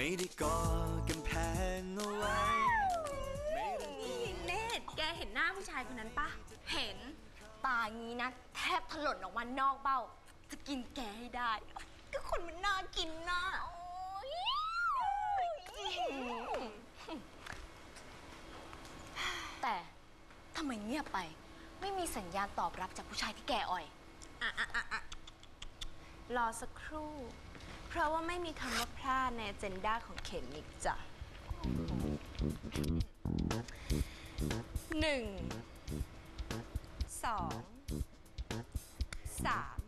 ไม่ได้ก่อกำแพงเอาไว้ไม่ได้นี่เนตแกเห็นหน้าผู้ชายคนนั้นปะ เห็น ตางี้นะ แทบถลนออกมานอกเบ้า จะกินแกให้ได้ ก็คนมันน่ากินนะโอ้ยแต่ทำไมเงียบไป ไม่มีสัญญาณตอบรับจากผู้ชายที่แกอ่อย อะอะอะอะรอสักครู่ เพราะว่าไม่มีคำว่าพลาดในเจนด้าของเข็มอีกจ้ะหนึ่งสองสาม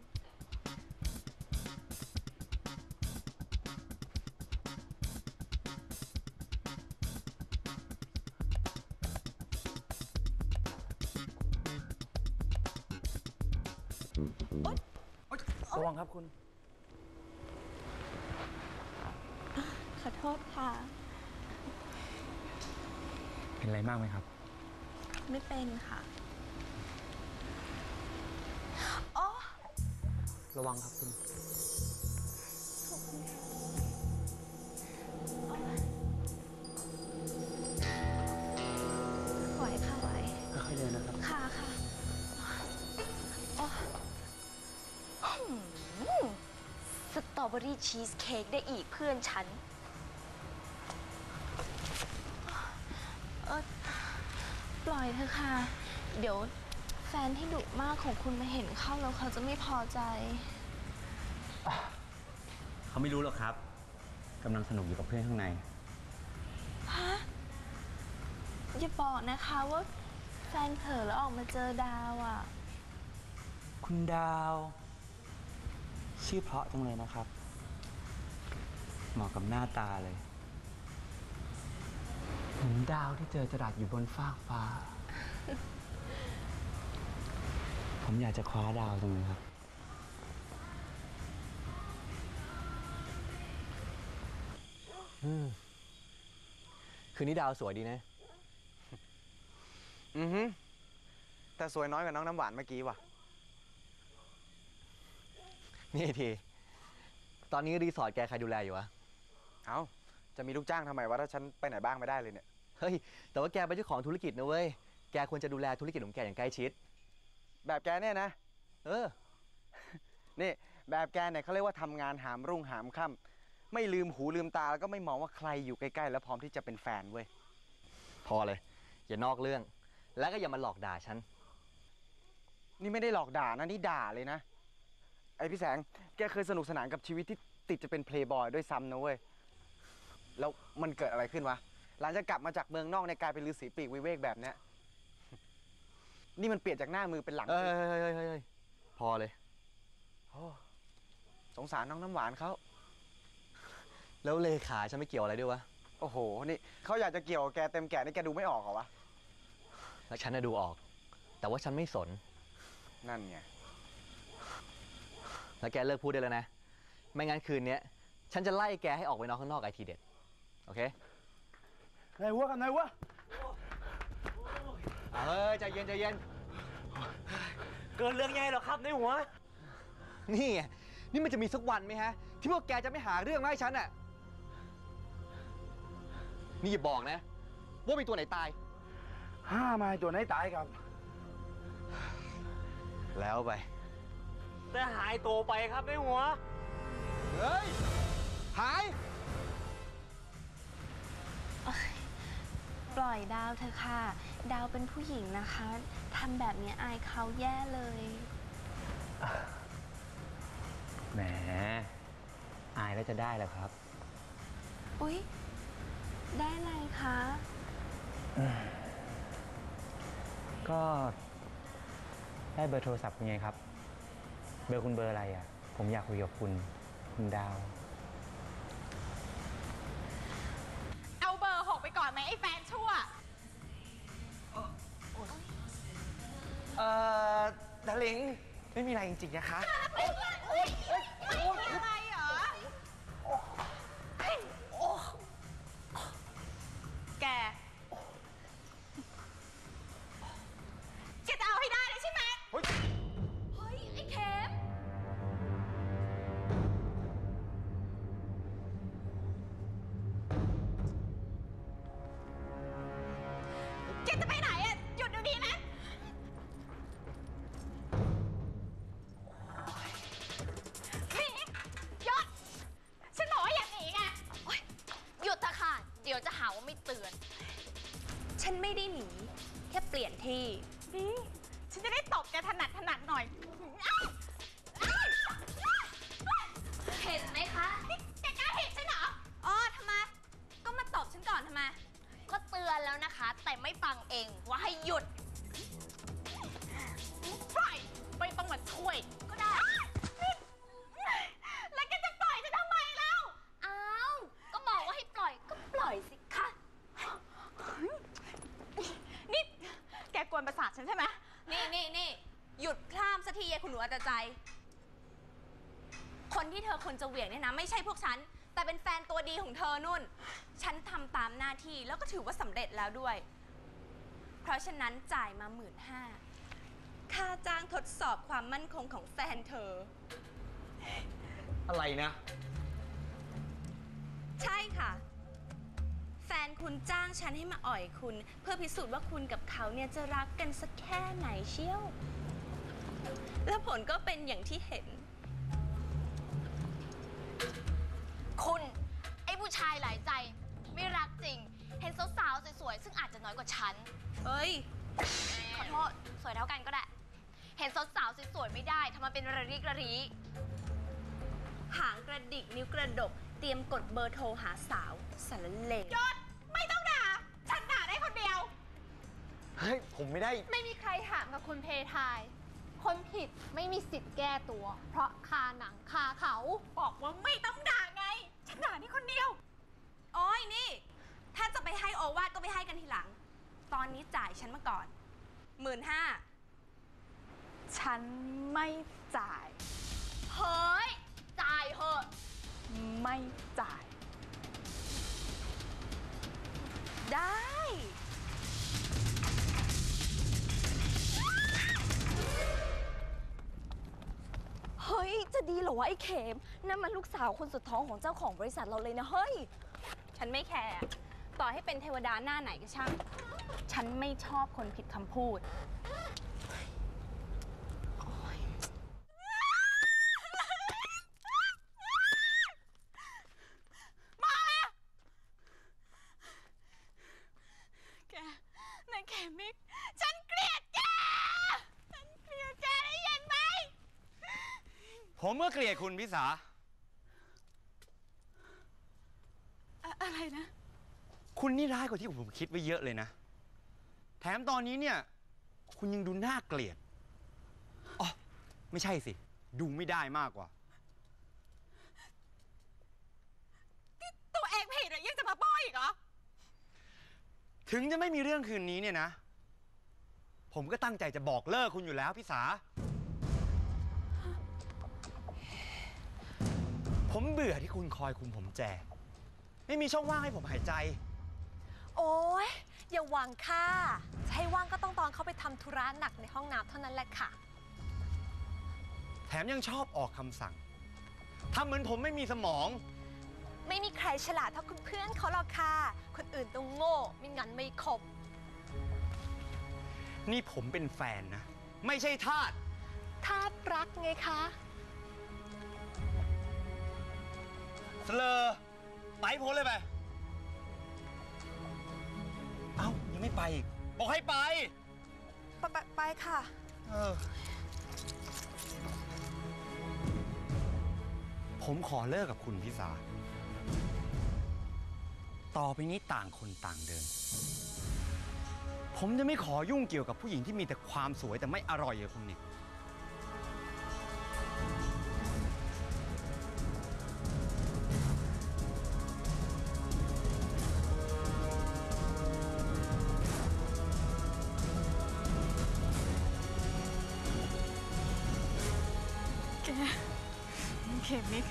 ระวังครับคุณ ขอ โทษค่ะ เป็นอะไรมากไหมครับ ไม่เป็นค่ะระวังครับคุณไหวค่ะไหวค่อยๆเดินนะครับ ค่ะค่ะสตรอเบอรี่ชีสเค้กได้อีกเพื่อนฉัน ค่ะ เดี๋ยวแฟนที่ดุมากของคุณมาเห็นเข้าแล้วเขาจะไม่พอใจ เขาไม่รู้หรอกครับกำลังสนุกอยู่กับเพื่อนข้างใน ฮะ อย่าบอกนะคะว่าแฟนเผลอแล้วออกมาเจอดาวอะ คุณดาว ชื่อเพราะจังเลยนะครับ เหมาะกับหน้าตาเลยเหมือนดาวที่เจอจรัสอยู่บนฟากฟ้า ผมอยากจะคว้าดาวจังเลยครับคืนนี้ดาวสวยดีนะ อือฮึแต่สวยน้อยกว่าน้องน้ำหวานเมื่อกี้ว่ะ นี่ที ตอนนี้รีสอร์ทแกใครดูแลอยู่วะ เอ้าจะมีลูกจ้างทำไมวะถ้าฉันไปไหนบ้างไม่ได้เลยเนี่ย เฮ้ย แต่ว่าแกเป็นเจ้าของธุรกิจนะเว้ย แกควรจะดูแลธุรกิจของแกอย่างใกล้ชิด แบบแกเนี่ยนะ เออ นี่แบบแกเนี่ยเขาเรียกว่าทำงานหามรุ่งหามค่ำไม่ลืมหูลืมตาแล้วก็ไม่มองว่าใครอยู่ใกล้ๆ แล้วพร้อมที่จะเป็นแฟนเว้ย พอเลย อย่านอกเรื่อง แล้วก็อย่ามาหลอกด่าฉัน นี่ไม่ได้หลอกด่านะ นี่ด่าเลยนะ ไอพี่แสงแกเคยสนุกสนานกับชีวิตที่ติดจะเป็นเพลย์บอยด้วยซ้ำนะเว้ย แล้วมันเกิดอะไรขึ้นวะ หลังจากกลับมาจากเมืองนอกเนี่ยกลายเป็นฤาษีปีกวิเวกแบบเนี้ย นี่มันเปลี่ยนจากหน้ามือเป็นหลังเฮ้ยมือเฮ้ยเฮ้ยเฮ้ยเฮ้ยพอเลย โอ้สงสารน้องน้ำหวานเขาแล้วเลขาฉันไม่เกี่ยวอะไรด้วยวะ โอ้โห นี่เขาอยากจะเกี่ยวกับแกเต็มแก่นี่แกดูไม่ออกเหรอวะ แล้วฉันน่ะดูออก แต่ว่าฉันไม่สน นั่นไง แล้วแกเลิกพูดได้แล้วนะ ไม่งั้นคืนเนี้ยฉันจะไล่แกให้ออกไปนอกข้างนอกไอทีเด็ด โอเคไหนวะกันไหนวะ เฮ้ยใจเย็นใจเย็น เกินเรื่องใหญ่หรอครับในหัว นี่ไงนี่มันจะมีสักวันไหมฮะ ที่พวกแกจะไม่หาเรื่องมาให้ฉันอะ นี่อย่าบอกนะ ว่ามีตัวไหนตาย ห้าไม้ตัวไหนตายครับ แล้วไป แต่หายตัวไปครับในหัว เฮ้ย หาย ปล่อยดาวเถอะค่ะ ดาวเป็นผู้หญิงนะคะทำแบบนี้อายเขาแย่เลย แหม อายแล้วจะได้เหรอครับ อุ๊ย ได้อะไรคะก็ได้เบอร์โทรศัพท์คุณไงครับ เบอร์คุณเบอร์อะไรอะ ผมอยากคุยกับคุณ คุณดาว ไม่มีอะไรจริงๆนะคะ เปลี่ยนที่ดีฉันจะได้ตบแกถนัดถนัดหน่อย วนประสาทฉันใช่ไหมนี่นี่นี่หยุดพลามสักทียายคุณหนูอัตใจ คนที่เธอควรจะเหวี่ยงเนี่ยนะ ไม่ใช่พวกฉัน แต่เป็นแฟนตัวดีของเธอนุ่น ฉันทำตามหน้าที่แล้วก็ถือว่าสำเร็จแล้วด้วย เพราะฉะนั้นจ่ายมาหมื่นห้าค่าจ้างทดสอบความมั่นคงของแฟนเธอ อะไรนะ ใช่ค่ะแฟนคุณจ้างฉันให้มาอ่อยคุณ เพื่อพิสูจน์ว่าคุณกับเขาเนี่ยจะรักกันสักแค่ไหนเชี่ยว และผลก็เป็นอย่างที่เห็น คุณ ไอ้ผู้ชายหลายใจ ไม่รักจริง เห็นสาวๆสวยๆซึ่งอาจจะน้อยกว่าฉัน เฮ้ย ขอโทษ สวยเท่ากันก็ได้ เห็นสาวๆสวยๆไม่ได้ทำมาเป็นระริกระรีหางกระดิกนิ้วกระดก เตรียมกดเบอร์โทรหาสาวสารเลวยศไม่ต้องด่า ฉันด่าได้คนเดียว เฮ้ย ผมไม่ได้ ไม่มีใครถามกับคุณเพทาย คนผิดไม่มีสิทธิ์แก้ตัว เพราะคาหนังคาเขา บอกว่าไม่ต้องด่าไง ฉันด่านี่คนเดียว โอ้ยนี่ ถ้าจะไปให้โอวาทก็ไปให้กันทีหลัง ตอนนี้จ่ายฉันมาก่อนหมื่นห้า ฉันไม่จ่าย รอวะไอ้เข็มนั่นมันลูกสาวคนสุดท้องของเจ้าของบริษัทเราเลยนะเฮ้ย ฉันไม่แคร์ต่อให้เป็นเทวดาหน้าไหนก็ช่าง ฉันไม่ชอบคนผิดคำพูด แกนายเขมิก ฉันเกลียดแก ฉันเกลียดแกได้ยินไหม ผมก็เกลียดคุณพิสาอะไรนะ คุณนี่ร้ายกว่าที่ผมคิดไว้เยอะเลยนะ แถมตอนนี้เนี่ย คุณยังดูน่าเกลียด อ๋อ ไม่ใช่สิ ดูไม่ได้มากกว่า ตัวเองผิดอะยังจะมาป้อยอีกเหรอ ถึงจะไม่มีเรื่องคืนนี้เนี่ยนะ ผมก็ตั้งใจจะบอกเลิกคุณอยู่แล้วพิสา ผมเบื่อที่คุณคอยคุมผมแจไม่มีช่องว่างให้ผมหายใจ โอ้ยอย่าหวังค่ะจะให้ว่างก็ต้องตอนเขาไปทำธุระหนักในห้องน้ำเท่านั้นแหละค่ะ แถมยังชอบออกคำสั่งทำเหมือนผมไม่มีสมอง ไม่มีใครฉลาดเท่าคุณเพื่อนเขาหรอกค่ะ คนอื่นต้องโง่ไม่งั้นไม่ครบนี่ผมเป็นแฟนนะ ไม่ใช่ทาสทาสรักไงคะ เสลอไปพ้นเลยไป เอ้า ยังไม่ไปอีก บอกให้ไป ไปไปไปค่ะ เออ ผมขอเลิกกับคุณพิสา ต่อไปนี้ต่างคนต่างเดิน ผมจะไม่ขอยุ่งเกี่ยวกับผู้หญิงที่มีแต่ความสวยแต่ไม่อร่อยอย่างคุณนี่แมิก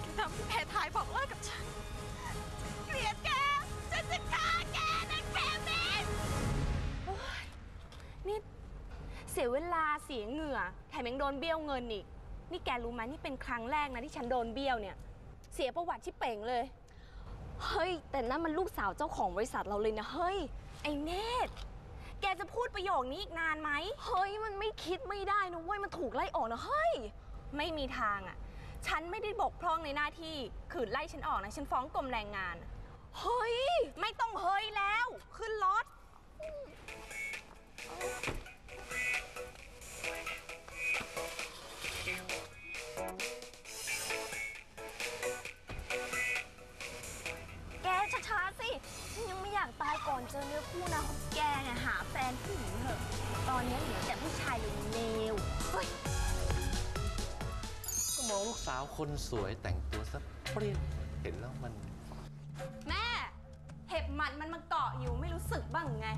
แกทำให้เพทายบอกเลิกกับฉัน เกลียดแก ฉันจะฆ่าแกนะเขมิกนี่เสียเวลาเสียเหงื่อ แถมยังโดนเบี้ยวเงินอีก นี่แกรู้ไหมนี่เป็นครั้งแรกนะที่ฉันโดนเบี้ยวเนี่ย เสียประวัติที่เป่งเลย เฮ้ย แต่นั่นมันลูกสาวเจ้าของบริษัทเราเลยนะ เฮ้ย ไอ้เนตรแกจะพูดประโยคนี้อีกนานไหม เฮ้ย มันไม่คิดไม่ได้นะเว้ย มันถูกไล่ออกนะ เฮ้ย ไม่มีทางอะ ฉันไม่ได้บกพร่องในหน้าที่ขืนไล่ฉันออกนะ ฉันฟ้องกรมแรงงาน เฮ้ย สาวคนสวยแต่งตัวซะเปรี้ยงเห็นแล้วมัน แม่ เห็บหมัดมันมาเกาะอยู่ไม่รู้สึกบ้างไง